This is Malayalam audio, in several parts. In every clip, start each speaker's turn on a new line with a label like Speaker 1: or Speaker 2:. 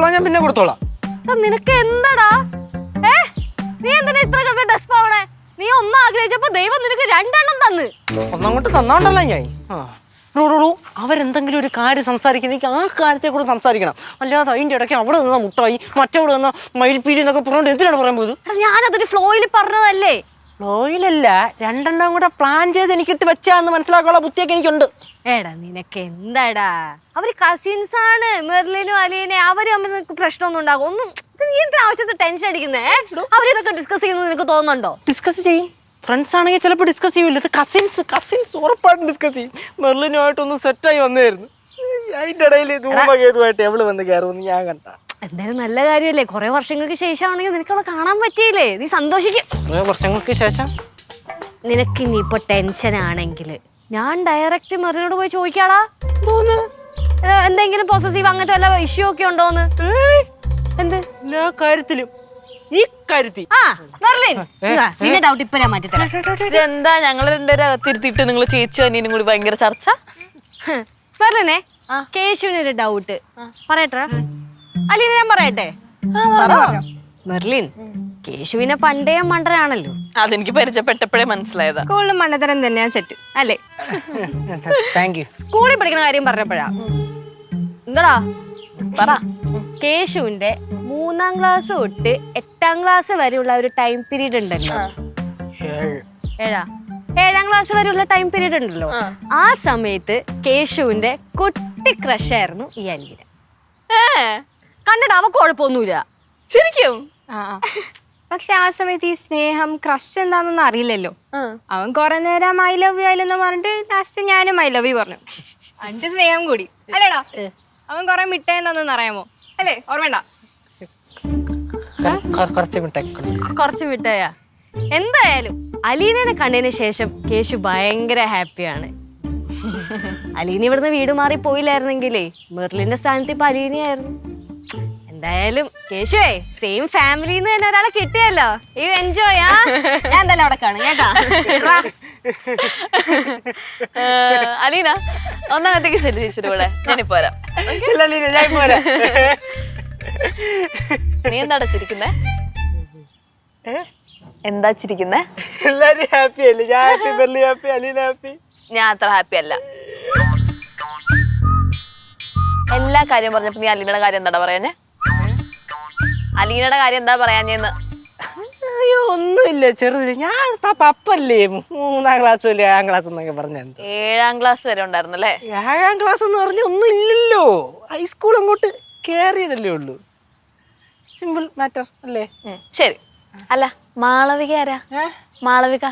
Speaker 1: ബാക്കിയുള്ള ഞാൻ പിന്നെ കൊടുത്തോളാം.
Speaker 2: നിനക്ക് എന്താടാ? ഏ? നീ എന്തിനാ ഇത്ര കിടന്ന് ഡ്രസ് ആവണേ നീ ഒന്ന് ആഗ്രഹിച്ചപ്പോ ദൈവം നിനക്ക് രണ്ടെണ്ണം തന്ന്.
Speaker 1: ഒന്നങ്ങോട്ട് തന്നോണ്ടല്ല ഞാൻ. റൂഡു അവരെന്തെങ്കിലും ഒരു കാര്യം സംസാരിക്കുന്നെങ്കിൽ ആ കാര്യത്തെ കൂടെ സംസാരിക്കണം. അല്ലാതെ അതിന്റെ ഇടയ്ക്ക് അവിടെ നിന്ന മുട്ടായി മറ്റവിടെ നിന്ന മയിൽപ്പീലി എന്നൊക്കെ പറഞ്ഞുകൊണ്ട് എന്തിനാണ് പറയാൻ പോകുന്നത്
Speaker 2: ഞാനതൊരു ഫ്ലോയിൽ പറഞ്ഞതല്ലേ?
Speaker 1: ഫ്ലോയിലല്ല രണ്ടെണ്ണം കൂടെ പ്ലാൻ ചെയ്ത് എനിക്കിട്ട് വെച്ചാന്ന് മനസ്സിലാക്കാനുള്ള ബുദ്ധിയൊക്കെ എനിക്കുണ്ട്.
Speaker 2: എടാ നിനക്ക് എന്താടാ? അവർ കസിൻസ് ആണ് മെർലിനും അലീനെ അവർ തമ്മിൽ നിനക്ക് പ്രശ്നമൊന്നും ഉണ്ടാകും ഒന്നും ഇത് ആവശ്യത്തിൽ ടെൻഷൻ അടിക്കുന്നേ അവരിതൊക്കെ ഡിസ്കസ് ചെയ്യുന്നത് നിനക്ക് തോന്നുന്നുണ്ടോ?
Speaker 1: ഡിസ്കസ് ചെയ്യും. ഫ്രണ്ട്സ് ആണെങ്കിൽ ചിലപ്പോൾ ഡിസ്കസ് ചെയ്യൂല. ഇത് കസിൻസ് കസിൻസ് ഉറപ്പായിട്ടും ഡിസ്കസ് ചെയ്യും. മെർലിനുമായിട്ടൊന്ന് സെറ്റായി വന്നായിരുന്നു അതിന്റെ ഇടയിൽ ധൂമകേതുമായിട്ട് എവൾ വന്ന് കയറുമെന്ന് ഞാൻ കണ്ട.
Speaker 2: എന്തായാലും നല്ല കാര്യമല്ലേ കുറെ വർഷങ്ങൾക്ക് ശേഷമാണെങ്കിൽ നിനക്ക് അവളെ കാണാൻ പറ്റിയില്ലേ? നീ സന്തോഷിക്കും.
Speaker 1: കുറേ വർഷങ്ങൾക്ക് ശേഷം?
Speaker 2: നിനക്ക് ഇനിയിപ്പോ ടെൻഷൻ ആണെങ്കിൽ. ഞാൻ ഡയറക്റ്റ് മെറിനോട് പോയി ചോദിക്കാടാ ഏ, എന്തെങ്കിലും പോസസീവ് അങ്ങനത്തെ വല്ല ഇഷ്യൂ ഒക്കെ ഉണ്ടോന്ന്? എന്ത്?
Speaker 1: എല്ലാ കാര്യത്തിലും. ഈ കാര്യത്തിൽ.
Speaker 2: ആ മെർലിൻ. ഇതാ, നിന്റെ ഡൗട്ട് ഇപ്പൊ ഞാൻ മാറ്റി തരാം
Speaker 3: ഇതെന്താ? ഞങ്ങൾ രണ്ടുപേരും അകത്തിരുത്തിയിട്ട് നിങ്ങൾ ചേച്ചി അനിയനും കൂടി ഭയങ്കര ചർച്ച?
Speaker 2: മെർലിനെ കേശുവിനൊരു ഡൗട്ട് പറയട്ടെ. അലീന ഞാൻ പറയട്ടെ? മെർലിൻ കേശുവിനെ പണ്ടേ മണ്ടരാണല്ലോ
Speaker 3: അതെനിക്ക് പരിചയപ്പെട്ടപ്പോഴേ മനസ്സിലായതാ.
Speaker 4: സ്കൂളിൽ മണ്ടത്തരം തന്നെയാ സെറ്റ് അല്ലേ?
Speaker 1: താങ്ക് യു
Speaker 2: സ്കൂളിൽ പഠിക്കുന്ന കാര്യം പറഞ്ഞപ്പോഴാ. എന്താടാ?
Speaker 3: പറ.
Speaker 2: കേശുവിന്റെ മൂന്നാം ക്ലാസ് തൊട്ട് എട്ടാം ക്ലാസ് വരെയുള്ള ഒരു ടൈം പീരീഡ് ഉണ്ടല്ലോ. ഏഴാ. ഏഴാം? ക്ലാസ് വരെയുള്ള ടൈം പീരീഡ് ഉണ്ടല്ലോ. ആ. സമയത്ത് കേശുവിന്റെ കുട്ടി ക്രഷായിരുന്നു ഈ അലീന.
Speaker 3: ഏ?
Speaker 2: കണ്ടിട്ട് അവ കുഴപ്പമൊന്നുമില്ല.
Speaker 3: ശരിക്കും.
Speaker 4: പക്ഷെ ആ സമയത്ത് ഈ സ്നേഹം ക്രഷ് എന്താണെന്നൊന്നും അറിയില്ലല്ലോ. അവൻ കുറെ നേരം ഐ ലവ് യു ആയില്ലെന്ന് പറഞ്ഞിട്ട് ലാസ്റ്റ് ഞാനും മൈ ലവ് യു പറഞ്ഞു. അഞ്ച് സ്നേഹം കൂടി. അല്ലേടാ? അവൻ കുറെ മിഠായി അറിയാമോ? അല്ലേ? ഓർമ്മണ്ട
Speaker 1: കുറച്ച് മിട്ടേക്കണം
Speaker 2: കുറച്ച് എന്തായാലും അലീനനെ കണ്ടതിന് ശേഷം കേശു ഭയങ്കര ഹാപ്പിയാണ്. അലീന ഇവിടുന്ന് വീട് മാറി പോയില്ലായിരുന്നെങ്കിലേ മെർലിന്റെ സ്ഥാനത്ത് ഇപ്പൊ അലീനയായിരുന്നു. എന്തായാലും കേശുവേ സെയിം ഫാമിലിന്ന് തന്നെ ഒരാളെ കിട്ടിയല്ലോ. യു എൻജോയ് ആ. ഞാൻ എന്തായാലും അവിടെ കാണും കേട്ടാ.
Speaker 3: അലീന ഒന്നാമത്തേക്ക് ചെല്ലു ചേച്ചിയുടെ കൂടെ ഞാനിപ്പോ വരാം. നീ എന്താടാ ചിരിക്കുന്നേ? എന്താ ചിരിക്കുന്നേ?
Speaker 1: എല്ലാരും ഹാപ്പി അല്ലേ? ഞാൻ happy Berly happy Aleena happy
Speaker 3: ഞാൻ അത്ര ഹാപ്പി അല്ല. എല്ലാ കാര്യം പറഞ്ഞപ്പോ നീ അലീനയുടെ കാര്യം എന്താടാ പറയാഞ്ഞേ അലീനയുടെ കാര്യം എന്താ പറയാഞ്ഞെന്ന്?
Speaker 1: അയ്യോ ഒന്നുമില്ല ചെറുതില്ല ഞാൻ പപ്പല്ലേ മൂന്നാം ക്ലാസ് വരെ ഏഴാം ക്ലാസ് എന്നൊക്കെ പറഞ്ഞ
Speaker 3: ഏഴാം ക്ലാസ് വരെ ഉണ്ടായിരുന്നു ഉണ്ടായിരുന്നല്ലേ
Speaker 1: ഏഴാം ക്ലാസ് എന്ന് പറഞ്ഞ ഒന്നും ഇല്ലല്ലോ. ഹൈസ്കൂൾ അങ്ങോട്ട് കേറിയതല്ലേ ഉള്ളൂ. സിമ്പിൾ മാറ്റർ അല്ലേ?
Speaker 3: ശരി. അല്ല മാളവിക ആരാ? മാളവിക.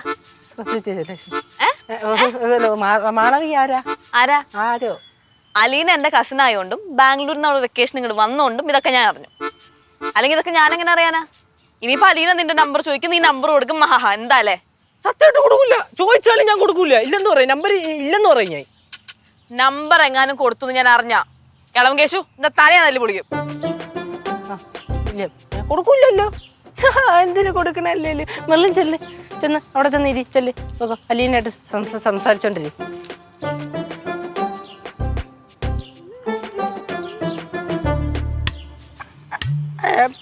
Speaker 1: മാളവിക ആരാ?
Speaker 3: ആരാ?
Speaker 1: ആരോ?
Speaker 3: അലീന എന്റെ കസിൻ ആയതുകൊണ്ടും ബാംഗ്ലൂരിൽ നിന്ന് അവൾ വെക്കേഷൻ ഇങ്ങോട്ട് വന്നുകൊണ്ടും ഇതൊക്കെ ഞാൻ അറിഞ്ഞു. അല്ലെങ്കിൽ ഇതൊക്കെ ഞാൻ എങ്ങനെ അറിയാനാ? ഇനിയിപ്പോ അലീന നിന്റെ നമ്പർ ചോദിക്കും നീ നമ്പർ കൊടുക്കും. മഹാ എന്താ അല്ലേ
Speaker 1: സത്യമായിട്ട് കൊടുക്കില്ല ചോദിച്ചാലും ഞാൻ കൊടുക്കൂല. ഇല്ലെന്ന് പറയും. നമ്പർ ഇല്ലെന്ന് പറയും ഞാൻ.
Speaker 3: നമ്പർ എങ്ങാനും കൊടുത്തു ഞാൻ അറിഞ്ഞ. ഇളവൻ കേശു എന്റെ തലയാ നല്ല പൊളിക്കും.
Speaker 1: കൊടുക്കൂലല്ലോ എന്തിനു കൊടുക്കണല്ലേ മെല്ലും ചെല്ല്. ചെന്ന് അവിടെ ചെന്ന് ഇരി ചെല്ല്. നോക്കോ അലീനായിട്ട് സംസ-